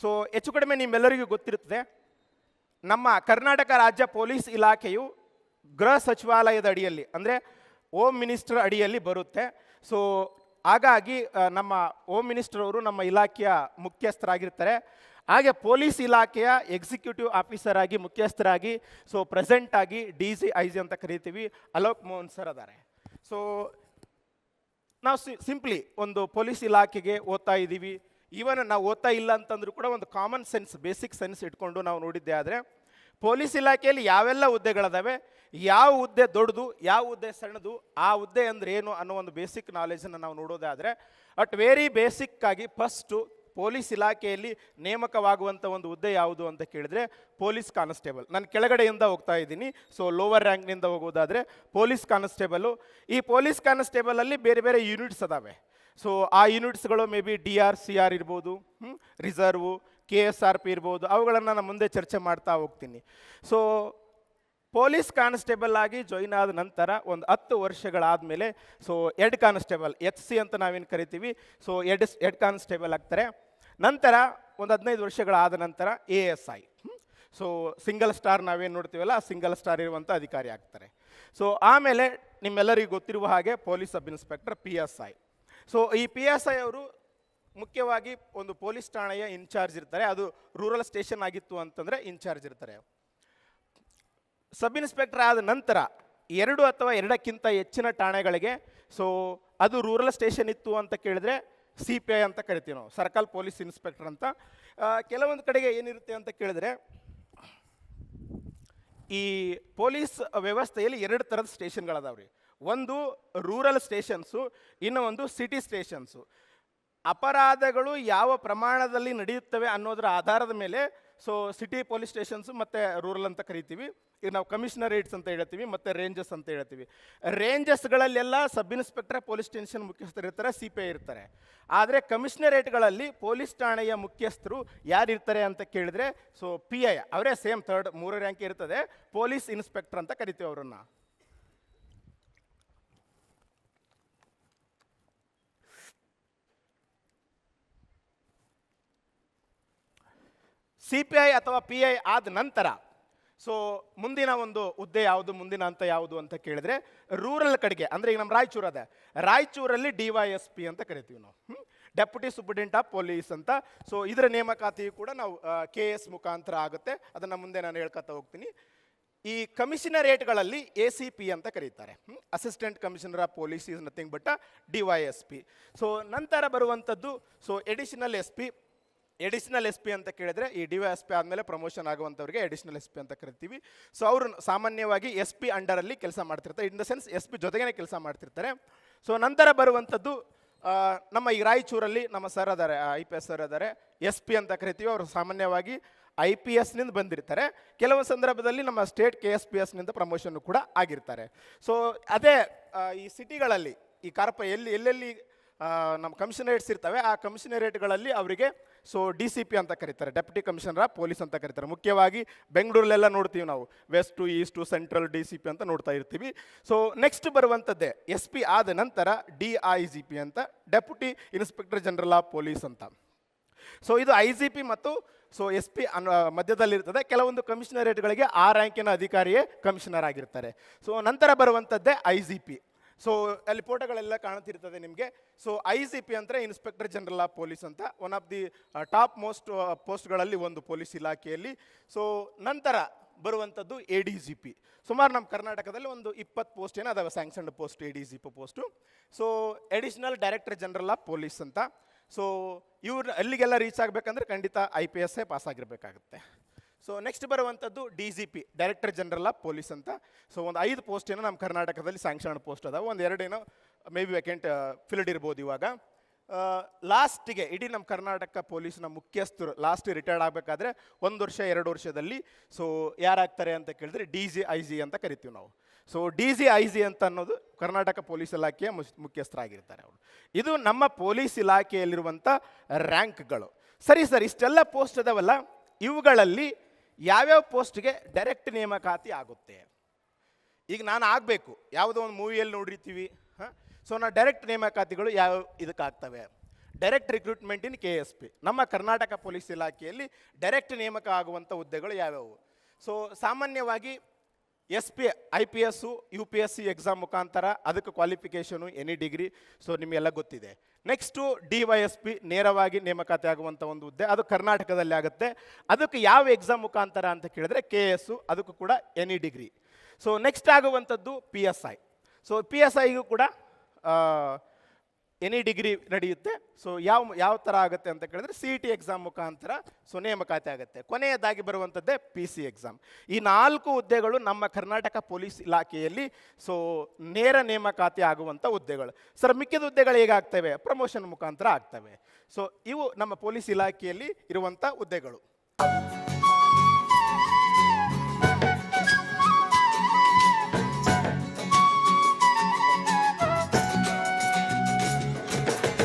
So ಹೆಚ್ಚು ಕಡಿಮೆ ನಿಮ್ಮೆಲ್ಲರಿಗೂ ಗೊತ್ತಿರುತ್ತದೆ. ನಮ್ಮ ಕರ್ನಾಟಕ ರಾಜ್ಯ ಪೊಲೀಸ್ ಇಲಾಖೆಯು ಗೃಹ ಸಚಿವಾಲಯದ ಅಡಿಯಲ್ಲಿ, ಅಂದರೆ ಹೋಮ್ ಮಿನಿಸ್ಟರ್ ಅಡಿಯಲ್ಲಿ ಬರುತ್ತೆ. ಸೊ ಹಾಗಾಗಿ ನಮ್ಮ ಹೋಮ್ ಮಿನಿಸ್ಟರ್ ಅವರು ನಮ್ಮ ಇಲಾಖೆಯ ಮುಖ್ಯಸ್ಥರಾಗಿರ್ತಾರೆ. ಹಾಗೆ ಪೊಲೀಸ್ ಇಲಾಖೆಯ ಎಕ್ಸಿಕ್ಯೂಟಿವ್ ಆಫೀಸರ್ ಆಗಿ ಮುಖ್ಯಸ್ಥರಾಗಿ ಸೊ ಪ್ರೆಸೆಂಟ್ ಆಗಿ ಡಿ ಸಿ ಐ ಜಿ ಅಂತ ಕರಿತೀವಿ, ಅಲೋಕ್ ಮೋಹನ್ ಸರ್ ಅದಾರೆ. ಸೊ ನಾವು ಸಿಂಪ್ಲಿ ಒಂದು ಪೊಲೀಸ್ ಇಲಾಖೆಗೆ ಓದ್ತಾ ಇದ್ದೀವಿ. ಈವನ್ ನಾವು ಓದ್ತಾ ಇಲ್ಲ ಅಂತಂದ್ರೂ ಕೂಡ ಒಂದು ಕಾಮನ್ ಸೆನ್ಸ್ ಬೇಸಿಕ್ ಸೆನ್ಸ್ ಇಟ್ಕೊಂಡು ನಾವು ನೋಡಿದ್ದೆ ಆದರೆ ಪೊಲೀಸ್ ಇಲಾಖೆಯಲ್ಲಿ ಯಾವೆಲ್ಲ ಹುದ್ದೆಗಳಿದಾವೆ, ಯಾವ ಹುದ್ದೆ ದೊಡ್ಡದು, ಯಾವ ಹುದ್ದೆ ಸಣ್ಣದು, ಆ ಹುದ್ದೆ ಅಂದ್ರೆ ಏನು ಅನ್ನೋ ಒಂದು ಬೇಸಿಕ್ ನಾಲೆಜನ್ನು ನಾವು ನೋಡೋದಾದರೆ ಅಟ್ ವೆರಿ ಬೇಸಿಕ್ ಆಗಿ ಫಸ್ಟು ಪೊಲೀಸ್ ಇಲಾಖೆಯಲ್ಲಿ ನೇಮಕವಾಗುವಂಥ ಒಂದು ಹುದ್ದೆ ಯಾವುದು ಅಂತ ಕೇಳಿದ್ರೆ ಪೊಲೀಸ್ ಕಾನ್ಸ್ಟೇಬಲ್. ನಾನು ಕೆಳಗಡೆಯಿಂದ ಹೋಗ್ತಾ ಇದ್ದೀನಿ ಸೊ ಲೋವರ್ ರ್ಯಾಂಕ್ನಿಂದ ಹೋಗೋದಾದರೆ ಪೊಲೀಸ್ ಕಾನ್ಸ್ಟೇಬಲು. ಈ ಪೊಲೀಸ್ ಕಾನ್ಸ್ಟೇಬಲಲ್ಲಿ ಬೇರೆ ಬೇರೆ ಯೂನಿಟ್ಸ್ ಅದಾವೆ. ಸೊ ಆ ಯೂನಿಟ್ಸ್ಗಳು may be D R C R ಇರ್ಬೋದು reserve K S R P ಇರ್ಬೋದು, ಅವುಗಳನ್ನು ನಾನು ಮುಂದೆ ಚರ್ಚೆ ಮಾಡ್ತಾ ಹೋಗ್ತೀನಿ. ಸೊ ಪೊಲೀಸ್ ಕಾನ್ಸ್ಟೇಬಲ್ ಆಗಿ ಜಾಯಿನ್ ಆದ ನಂತರ ಒಂದು ಹತ್ತು ವರ್ಷಗಳಾದಮೇಲೆ so head constable H C ಅಂತ ನಾವೇನು ಕರಿತೀವಿ ಸೊ ಎಡ್ ಎಡ್ ಕಾನ್ಸ್ಟೇಬಲ್ ಆಗ್ತಾರೆ. ನಂತರ ಒಂದು ಹದಿನೈದು ವರ್ಷಗಳಾದ ನಂತರ A S I so single star ನಾವೇನು ನೋಡ್ತೀವಲ್ಲ, ಆ ಸಿಂಗಲ್ ಸ್ಟಾರ್ ಇರುವಂಥ ಅಧಿಕಾರಿ ಆಗ್ತಾರೆ. ಸೊ ಆಮೇಲೆ ನಿಮ್ಮೆಲ್ಲರಿಗೂ ಗೊತ್ತಿರುವ ಹಾಗೆ police sub inspector P S I so ಈ ಪಿ ಎಸ್ ಐ ಅವರು ಮುಖ್ಯವಾಗಿ ಒಂದು ಪೊಲೀಸ್ ಠಾಣೆಯ ಇನ್ಚಾರ್ಜ್ ಇರ್ತಾರೆ. ಅದು ರೂರಲ್ ಸ್ಟೇಷನ್ ಆಗಿತ್ತು ಅಂತಂದರೆ ಇನ್ಚಾರ್ಜ್ ಇರ್ತಾರೆ. ಸಬ್ ಇನ್ಸ್ಪೆಕ್ಟರ್ ಆದ ನಂತರ ಎರಡು ಅಥವಾ ಎರಡಕ್ಕಿಂತ ಹೆಚ್ಚಿನ ಠಾಣೆಗಳಿಗೆ ಸೊ ಅದು ರೂರಲ್ ಸ್ಟೇಷನ್ ಇತ್ತು ಅಂತ ಕೇಳಿದ್ರೆ ಸಿ ಪಿ ಐ ಅಂತ ಕರಿತೀವಿ ನಾವು, ಸರ್ಕಲ್ ಪೊಲೀಸ್ ಇನ್ಸ್ಪೆಕ್ಟರ್ ಅಂತ. ಕೆಲವೊಂದು ಕಡೆಗೆ ಏನಿರುತ್ತೆ ಅಂತ ಕೇಳಿದ್ರೆ, ಈ ಪೊಲೀಸ್ ವ್ಯವಸ್ಥೆಯಲ್ಲಿ ಎರಡು ಥರದ ಸ್ಟೇಷನ್ಗಳದಾವೆ ರೀ ಒಂದು ರೂರಲ್ ಸ್ಟೇಷನ್ಸು, ಇನ್ನು ಒಂದು ಸಿಟಿ ಸ್ಟೇಷನ್ಸು. ಅಪರಾಧಗಳು ಯಾವ ಪ್ರಮಾಣದಲ್ಲಿ ನಡೆಯುತ್ತವೆ ಅನ್ನೋದರ ಆಧಾರದ ಮೇಲೆ, ಸೊ ಸಿಟಿ ಪೊಲೀಸ್ ಸ್ಟೇಷನ್ಸು ಮತ್ತು ರೂರಲ್ ಅಂತ ಕರಿತೀವಿ. ಈಗ ನಾವು ಕಮಿಷನರೇಟ್ಸ್ ಅಂತ ಹೇಳ್ತೀವಿ, ಮತ್ತು ರೇಂಜಸ್ ಅಂತ ಹೇಳ್ತೀವಿ. ರೇಂಜಸ್ಗಳಲ್ಲೆಲ್ಲ ಸಬ್ ಇನ್ಸ್ಪೆಕ್ಟರ್, ಪೊಲೀಸ್ ಸ್ಟೇಷನ್ ಮುಖ್ಯಸ್ಥರು ಇರ್ತಾರೆ ಸಿ ಪಿ ಐ ಇರ್ತಾರೆ. ಆದರೆ ಕಮಿಷನರೇಟ್ಗಳಲ್ಲಿ ಪೊಲೀಸ್ ಠಾಣೆಯ ಮುಖ್ಯಸ್ಥರು ಯಾರಿರ್ತಾರೆ ಅಂತ ಕೇಳಿದ್ರೆ, ಸೊ ಪಿ ಐ, ಅವರೇ ಸೇಮ್ ಥರ್ಡ್ ಮೂರು ರ್ಯಾಂಕ್ ಇರ್ತದೆ, ಪೊಲೀಸ್ ಇನ್ಸ್ಪೆಕ್ಟರ್ ಅಂತ ಕರಿತೀವಿ ಅವರನ್ನು. ಸಿ ಪಿ ಐ ಅಥವಾ ಪಿ ಐ ಆದ ನಂತರ ಸೊ ಮುಂದಿನ ಒಂದು ಹುದ್ದೆ ಯಾವುದು, ಮುಂದಿನ ಅಂತ ಯಾವುದು ಅಂತ ಕೇಳಿದ್ರೆ ರೂರಲ್ ಕಡೆಗೆ, ಅಂದರೆ ಈಗ ನಮ್ಮ ರಾಯಚೂರು ಅದೇ. ರಾಯಚೂರಲ್ಲಿ ಡಿ ವೈ ಎಸ್ ಪಿ ಅಂತ ಕರಿತೀವಿ ನಾವು. ಡೆಪ್ಯೂಟಿ ಸೂಪರಿಂಟೆಂಟ್ ಆಫ್ ಪೊಲೀಸ್ ಅಂತ. ಸೊ ಇದರ ನೇಮಕಾತಿಯು ಕೂಡ ನಾವು ಕೆ ಎಸ್ ಮುಖಾಂತರ ಆಗುತ್ತೆ. ಅದನ್ನು ಮುಂದೆ ನಾನು ಹೇಳ್ಕೊತಾ ಹೋಗ್ತೀನಿ. ಈ ಕಮಿಷನರೇಟ್ಗಳಲ್ಲಿ ಎ ಸಿ ಪಿ ಅಂತ ಕರೀತಾರೆ. Assistant commissioner of police is nothing but D Y S P so ನಂತರ ಬರುವಂಥದ್ದು so additional S P additional S P ಅಂತ ಕೇಳಿದ್ರೆ ಈ ಡಿ ವೈ ಎಸ್ ಪಿ ಆದಮೇಲೆ ಪ್ರಮೋಷನ್ ಆಗುವಂಥವ್ರಿಗೆ ಎಡಿಷನಲ್ ಎಸ್ ಪಿ ಅಂತ ಕರಿತೀವಿ. ಸೊ ಅವರು ಸಾಮಾನ್ಯವಾಗಿ ಎಸ್ ಪಿ ಅಂಡರಲ್ಲಿ ಕೆಲಸ ಮಾಡ್ತಿರ್ತಾರೆ. In the sense S P ಜೊತೆಗೇನೆ ಕೆಲಸ ಮಾಡ್ತಿರ್ತಾರೆ. ಸೊ ನಂತರ ಬರುವಂಥದ್ದು ನಮ್ಮ ಈ ರಾಯಚೂರಲ್ಲಿ ನಮ್ಮ ಸರ್ ಅದಾರೆ ಐ ಪಿ ಎಸ್ ಸರ್ ಅದಾರೆ ಎಸ್ ಪಿ ಅಂತ ಕರಿತೀವಿ. ಅವರು ಸಾಮಾನ್ಯವಾಗಿ ಐ ಪಿ ಎಸ್ನಿಂದ ಬಂದಿರ್ತಾರೆ. ಕೆಲವು ಸಂದರ್ಭದಲ್ಲಿ ನಮ್ಮ ಸ್ಟೇಟ್ ಕೆ ಎಸ್ ಪಿ ಎಸ್ನಿಂದ ಪ್ರಮೋಷನ್ ಕೂಡ ಆಗಿರ್ತಾರೆ. ಸೊ ಅದೇ ಈ ಸಿಟಿಗಳಲ್ಲಿ ಈ ಕಾರ್ಪ ಎಲ್ಲಿ, ಎಲ್ಲೆಲ್ಲಿ ನಮ್ಮ ಕಮಿಷನರೇಟ್ಸ್ ಇರ್ತವೆ. ಆ ಕಮಿಷನರೇಟ್ಗಳಲ್ಲಿ ಅವರಿಗೆ, ಸೊ ಡಿ ಸಿ ಪಿ ಅಂತ ಕರೀತಾರೆ ಡೆಪ್ಯೂಟಿ ಕಮಿಷನರ್ ಆಫ್ ಪೊಲೀಸ್ ಅಂತ ಕರೀತಾರೆ. ಮುಖ್ಯವಾಗಿ ಬೆಂಗಳೂರಲ್ಲೆಲ್ಲ ನೋಡ್ತೀವಿ ನಾವು. West, east, central D C P ಅಂತ ನೋಡ್ತಾ ಇರ್ತೀವಿ. ಸೊ ನೆಕ್ಸ್ಟ್ ಬರುವಂಥದ್ದೇ, ಎಸ್ ಪಿ ಆದ ನಂತರ ಡಿ ಐ ಜಿ ಪಿ ಅಂತ deputy inspector general of police ಅಂತ. ಸೊ ಇದು ಐ ಜಿ ಪಿ ಮತ್ತು, ಸೊ ಎಸ್ ಪಿ ಅನ್ ಮಧ್ಯದಲ್ಲಿರ್ತದೆ. ಕೆಲವೊಂದು ಕಮಿಷನರೇಟ್ಗಳಿಗೆ ಆ ರ್ಯಾಂಕಿನ ಅಧಿಕಾರಿಯೇ ಕಮಿಷನರ್ ಆಗಿರ್ತಾರೆ. ಸೊ ನಂತರ ಬರುವಂಥದ್ದೇ ಐ ಜಿ ಪಿ. ಸೊ ಅಲ್ಲಿ ಫೋಟೋಗಳೆಲ್ಲ ಕಾಣ್ತಿರ್ತದೆ ನಿಮಗೆ. ಸೊ ಐ ಸಿ ಪಿ ಅಂದರೆ ಇನ್ಸ್ಪೆಕ್ಟರ್ ಜನರಲ್ ಆಫ್ ಪೊಲೀಸ್ ಅಂತ one of the top most ಪೋಸ್ಟ್ಗಳಲ್ಲಿ ಒಂದು ಪೊಲೀಸ್ ಇಲಾಖೆಯಲ್ಲಿ. ಸೊ ನಂತರ ಬರುವಂಥದ್ದು ಎ ಡಿ ಜಿ ಪಿ ಸುಮಾರು ನಮ್ಮ ಕರ್ನಾಟಕದಲ್ಲಿ ಒಂದು ಇಪ್ಪತ್ತು ಪೋಸ್ಟ್ ಏನೋ ಅದಾವೆ sanctioned post A D G P post so additional director general of police ಅಂತ. ಸೊ ಇವ್ರು, ಅಲ್ಲಿಗೆಲ್ಲ ರೀಚ್ ಆಗಬೇಕಂದ್ರೆ ಖಂಡಿತ ಐ ಪಿ ಎಸ್ಸೇ ಪಾಸ್ ಆಗಿರಬೇಕಾಗುತ್ತೆ. ಸೊ ನೆಕ್ಸ್ಟ್ ಬರುವಂಥದ್ದು D G P director general of police ಅಂತ. ಸೊ ಒಂದು ಐದು ಪೋಸ್ಟ್ ಏನೋ ನಮ್ಮ ಕರ್ನಾಟಕದಲ್ಲಿ ಸ್ಯಾಂಕ್ಷನ್ ಪೋಸ್ಟ್ ಅದಾವೆ. ಒಂದು ಎರಡೇನೋ ಮೇ ಬಿ ವೆಕೆಂಟ್ ಫಿಲ್ಡ್ ಇರ್ಬೋದು ಇವಾಗ. ಲಾಸ್ಟಿಗೆ ಇಡೀ ನಮ್ಮ ಕರ್ನಾಟಕ ಪೊಲೀಸ್ನ ಮುಖ್ಯಸ್ಥರು ಲಾಸ್ಟ್ ರಿಟೈರ್ಡ್ ಆಗಬೇಕಾದ್ರೆ ಒಂದು ವರ್ಷ, ಎರಡು ವರ್ಷದಲ್ಲಿ. ಸೊ ಯಾರಾಗ್ತಾರೆ ಅಂತ ಕೇಳಿದ್ರೆ ಡಿ ಜಿ ಐ ಜಿ ಅಂತ ಕರಿತೀವಿ ನಾವು. So D G I G ಅಂತ ಅನ್ನೋದು ಕರ್ನಾಟಕ ಪೊಲೀಸ್ ಇಲಾಖೆಯ ಮುಖ್ಯಸ್ಥರಾಗಿರ್ತಾರೆ ಅವರು. ಇದು ನಮ್ಮ ಪೊಲೀಸ್ ಇಲಾಖೆಯಲ್ಲಿರುವಂಥ ರ್ಯಾಂಕ್ಗಳು ಸರಿ ಸರ್, ಇಷ್ಟೆಲ್ಲ ಪೋಸ್ಟ್ ಅದಾವಲ್ಲ. ಇವುಗಳಲ್ಲಿ ಯಾವ್ಯಾವ ಪೋಸ್ಟ್ಗೆ ಡೈರೆಕ್ಟ್ ನೇಮಕಾತಿ ಆಗುತ್ತೆ? ಈಗ ನಾನು ಆಗಬೇಕು. ಯಾವುದೋ ಒಂದು ಮೂವಿಯಲ್ಲಿ ನೋಡಿರ್ತೀವಿ, ಹಾಂ? ಸೊ ನಾ ಡೈರೆಕ್ಟ್ ನೇಮಕಾತಿಗಳು ಯಾವ ಇದಕ್ಕೆ ಆಗ್ತವೆ direct recruitment in K S P ನಮ್ಮ ಕರ್ನಾಟಕ ಪೊಲೀಸ್ ಇಲಾಖೆಯಲ್ಲಿ ಡೈರೆಕ್ಟ್ ನೇಮಕ ಆಗುವಂಥ ಹುದ್ದೆಗಳು ಯಾವ್ಯಾವು? ಸೊ ಸಾಮಾನ್ಯವಾಗಿ S P, I P S U P S C exam ಮುಖಾಂತರ ಅದಕ್ಕೆ ಕ್ವಾಲಿಫಿಕೇಷನು ಎನಿ ಡಿಗ್ರಿ ಸೊ ನಿಮಗೆಲ್ಲ ಗೊತ್ತಿದೆ. Next D Y S P, ನೇರವಾಗಿ ನೇಮಕಾತಿ ಆಗುವಂಥ ಒಂದು ಹುದ್ದೆ, ಅದು ಕರ್ನಾಟಕದಲ್ಲಿ ಆಗುತ್ತೆ. ಅದಕ್ಕೆ ಯಾವ ಎಕ್ಸಾಮ್ ಮುಖಾಂತರ ಅಂತ ಕೇಳಿದ್ರೆ ಕೆ ಎಸ್ಸು ಅದಕ್ಕೂ ಕೂಡ ಎನಿ ಡಿಗ್ರಿ ಸೊ ನೆಕ್ಸ್ಟ್ ಆಗುವಂಥದ್ದು P S I so P S ಐಗೂ ಕೂಡ ಎನಿ ಡಿಗ್ರಿ ನಡೆಯುತ್ತೆ. ಸೊ ಯಾವ ಯಾವ ಥರ ಆಗುತ್ತೆ ಅಂತ ಕೇಳಿದ್ರೆ ಸಿ ಟಿ ಎಕ್ಸಾಮ್ ಮುಖಾಂತರ ಸೊ ನೇಮಕಾತಿ ಆಗುತ್ತೆ. ಕೊನೆಯದಾಗಿ ಬರುವಂಥದ್ದೇ ಪಿ ಸಿ ಎಕ್ಸಾಮ್ ಈ ನಾಲ್ಕು ಹುದ್ದೆಗಳು ನಮ್ಮ ಕರ್ನಾಟಕ ಪೊಲೀಸ್ ಇಲಾಖೆಯಲ್ಲಿ ಸೊ ನೇರ ನೇಮಕಾತಿ ಆಗುವಂಥ ಹುದ್ದೆಗಳು. ಸರ್ ಮಿಕ್ಕಿದ ಹುದ್ದೆಗಳು ಹೇಗಾಗ್ತವೆ? ಪ್ರಮೋಷನ್ ಮುಖಾಂತರ ಆಗ್ತವೆ. ಸೊ ಇವು ನಮ್ಮ ಪೊಲೀಸ್ ಇಲಾಖೆಯಲ್ಲಿ ಇರುವಂಥ ಹುದ್ದೆಗಳು.